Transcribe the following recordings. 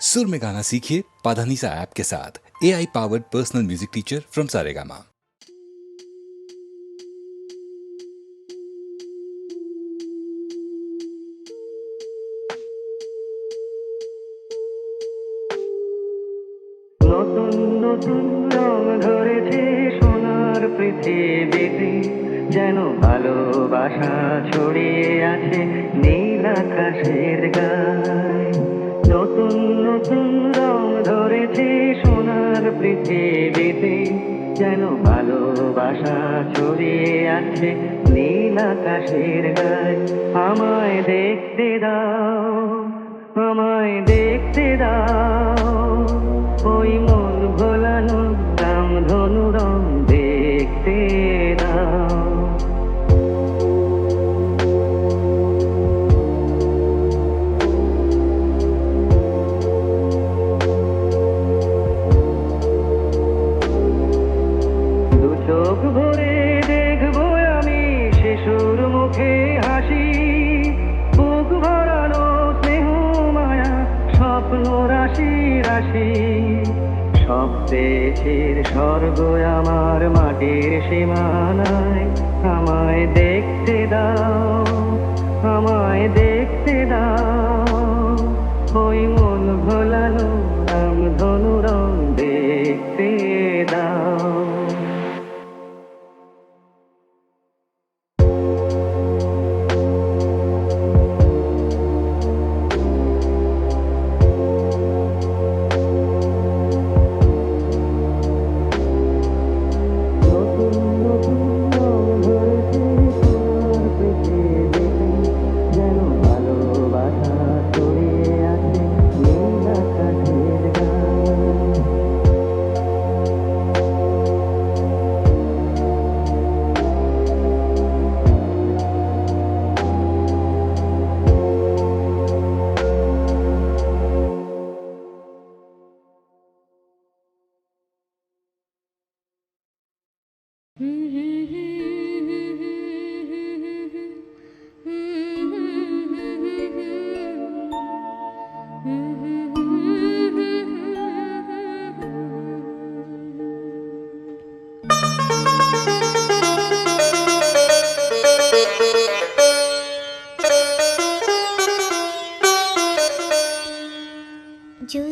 सुर में गाना सीखिए पाधानीसा ऐप के साथ A I powered personal music teacher from Saregama নতুন নতুন রং ধরেছে সোনার পৃথিবীতে যেন ভালোবাসা ছড়িয়ে আছে নীল আকাশের গায়ে নতুন নতুন রং ধরেছে সোনার পৃথিবীতে, যেন ভালোবাসা ছড়িয়ে আছে নীল আকাশের গায়ে। আমায় দেখতে দাও, আমায় দেখতে দাও, ওই মন ভোলানো রাম ধনু রং দেখতে দাও। আমার মাটির সীমানায় আমায় দেখতে দাও আমায় দেখতে দাও। ওই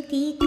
ती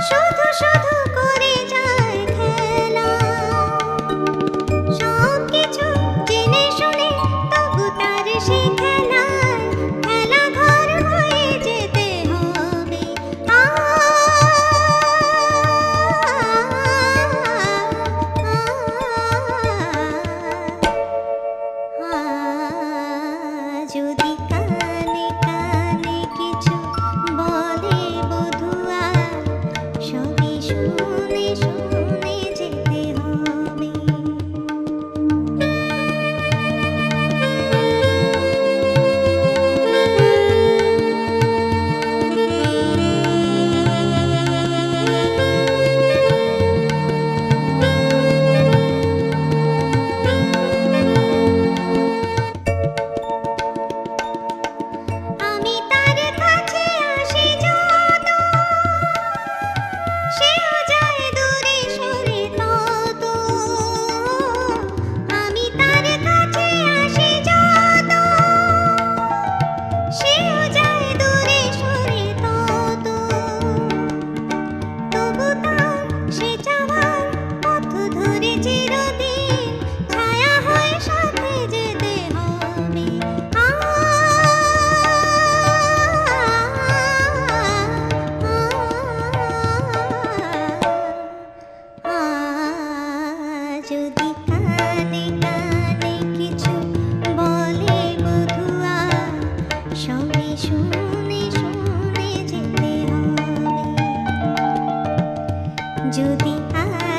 舒坦舒坦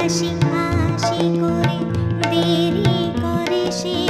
হাসি হাসি করে দেরি করে সে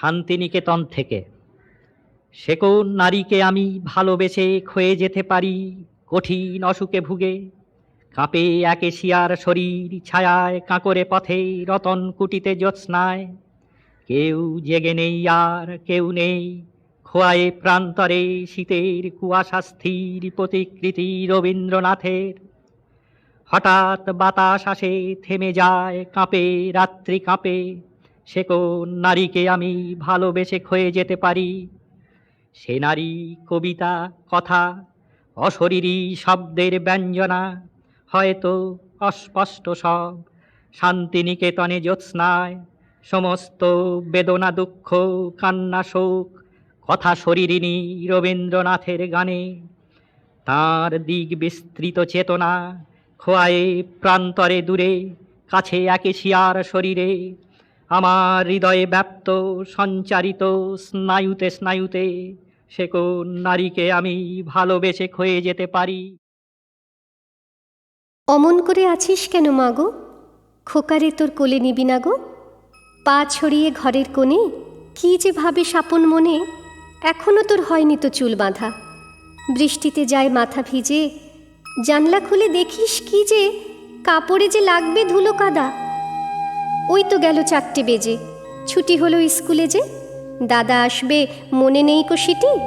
শান্তিনিকেতন থেকে। সে কোন নারীকে আমি ভালোবেসে ক্ষয়ে যেতে পারি, কঠিন অসুখে ভুগে? কাঁপে একে শিয়ার শরীর, ছায়ায় কাঁকরে পথে, রতন কুটিতে জ্যোৎস্নায়। কেউ জেগে নেই আর কেউ নেই, খোয়ায়ে প্রান্তরে শীতের কুয়াশা স্থির প্রতিকৃতি রবীন্দ্রনাথের। হঠাৎ বাতাস আসে, থেমে যায়, কাঁপে, রাত্রি কাঁপে সে কোন নারীকে আমি ভালোবেসে ক্ষয়ে যেতে পারি। সে নারী, কবিতা, কথা, অশরীরী শব্দের ব্যঞ্জনা, হয়তো অস্পষ্ট সব, শান্তিনিকেতনে জ্যোৎস্নায়, সমস্ত বেদনা, দুঃখ, কান্না, শোক, কথা শরীরিনী রবীন্দ্রনাথের গানে, তার দিক বিস্তৃত চেতনা, খোয়ায়ে প্রান্তরে দূরে, কাছে একে শিয়ার শরীরে আমার হৃদয়ে ব্যাপ্ত, সঞ্চারিত, স্নায়ুতে স্নায়ুতে সে কোন নারীকে আমি ভালোবেসে ক্ষয়ে যেতে পারি? অমন করে আছিস কেন মাগো খোকারে তোর কোলে নিবি না গো? পা ছড়িয়ে ঘরের কোণে কি যে ভাবে সাপন মনে, এখনও তোর হয়নি তো চুল বাঁধা। বৃষ্টিতে যায় মাথা ভিজে, জানলা খুলে দেখিস কি যে কাপড়ে যে লাগবে ধুলো কাদা। ওই তো গেল চারটে বেজে। ছুটি হলো স্কুলে যে। দাদা আসবে, মনে নেই কো সিটি?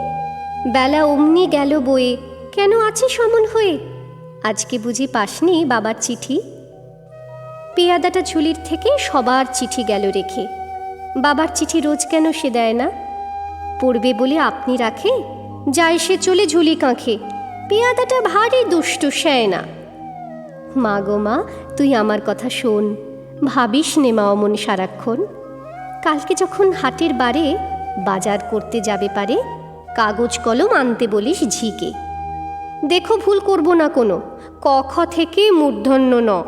বেলা অমনি গেল বয়ে। কেন আছিস সমন হয়ে? আজকে বুঝি পাসনি বাবার চিঠি? পেয়াদাটা ঝুলির থেকে সবার চিঠি গেল রেখে। বাবার চিঠি রোজ কেন সে দেয় না? পড়বে বলে আপনি রাখে? যায় সে চলে ঝুলি কাঁখে। পেয়াদাটা ভারী দুষ্টু সেয় না মা গো মা, তুই আমার কথা শোন। ভাবিস নে মা অমন সারাক্ষণ। কালকে যখন হাটের বারে বাজার করতে যাবে পারে, কাগজ কলম আনতে বলিস ঝিকে। দেখো ভুল করব না কোনো, ক খ থেকে মূর্ধন্য ন,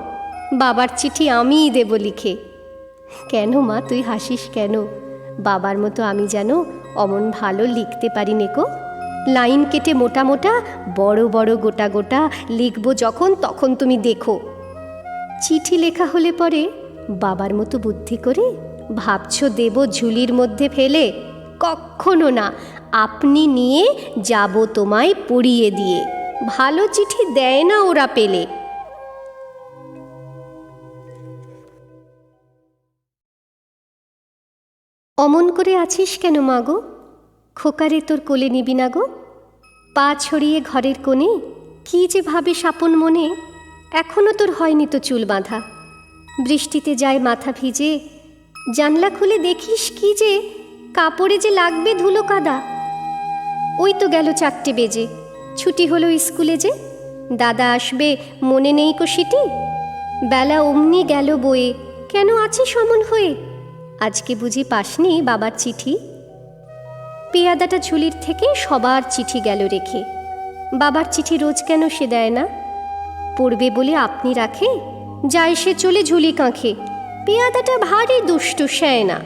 বাবার চিঠি আমিই দেব লিখে। কেন মা, তুই হাসিস কেন? বাবার মতো আমি যেন অমন ভালো লিখতে পারি নেকো লাইন কেটে মোটা মোটা, বড় বড় গোটা গোটা লিখব যখন, তখন তুমি দেখো। চিঠি লেখা হলে পরে বাবার মতো বুদ্ধি করে ভাবছ দেব ঝুলির মধ্যে ফেলে? কখনো না। আপনি নিয়ে যাব তোমায় পড়িয়ে দিয়ে। ভালো চিঠি দেয় না ওরা পেলে। অমন করে আছিস কেন মাগো খোকারে তোর কোলে নিবি না গো? পা ছড়িয়ে ঘরের কোণে কি যে ভাবে সাপন মনে? এখনও তোর হয়নি তো চুল বাঁধা। বৃষ্টিতে যায় মাথা ভিজে। জানলা খুলে দেখিস কি যে কাপড়ে যে লাগবে ধুলো কাদা। ওই তো গেল চারটে বেজে। ছুটি হলো স্কুলে যে। দাদা আসবে, মনে নেই কো সিটি। বেলা অমনি গেল বয়ে কেন আছিস অমন হয়ে? আজকে বুঝি পাসনি বাবার চিঠি? পেয়াদাটা ঝুলির থেকে সবার চিঠি গেল রেখে। বাবার চিঠি রোজ কেন সে দেয় না? পড়বে বলে আপনি রাখে? যায় সে চলে ঝুলি কাঁখে। পেয়াদাটা ভারী দুষ্টু না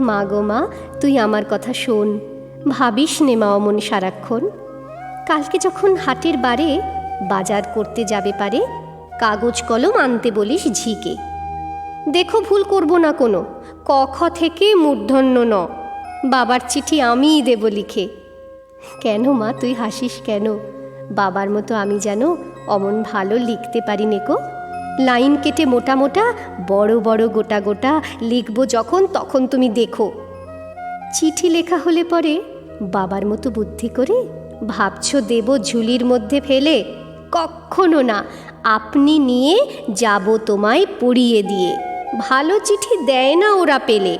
মা গো মা, তুই আমার কথা শোন। ভাবিস নে মা অমন সারাক্ষণ। কালকে যখন হাটের বারে বাজার করতে যাবে পারে, কাগজ কলম আনতে বলিস ঝিকে। দেখো ভুল করব না কোনো, ক খ থেকে মূর্ধন্য ন। বাবার চিঠি আমিই দেব লিখে। কেন মা, তুই হাসিস কেন? বাবার মতো আমি যেন অমন ভালো লিখতে পারি নেকো লাইন কেটে মোটা মোটা, বড় বড় গোটা গোটা লিখব যখন তখন তুমি দেখো। চিঠি লেখা হলে পরে বাবার মতো বুদ্ধি করে ভাবছ দেব ঝুলির মধ্যে ফেলে? কখনো না, আপনি নিয়ে যাব তোমায় পড়িয়ে দিয়ে। ভালো চিঠি দেয় না ওরা পেলে।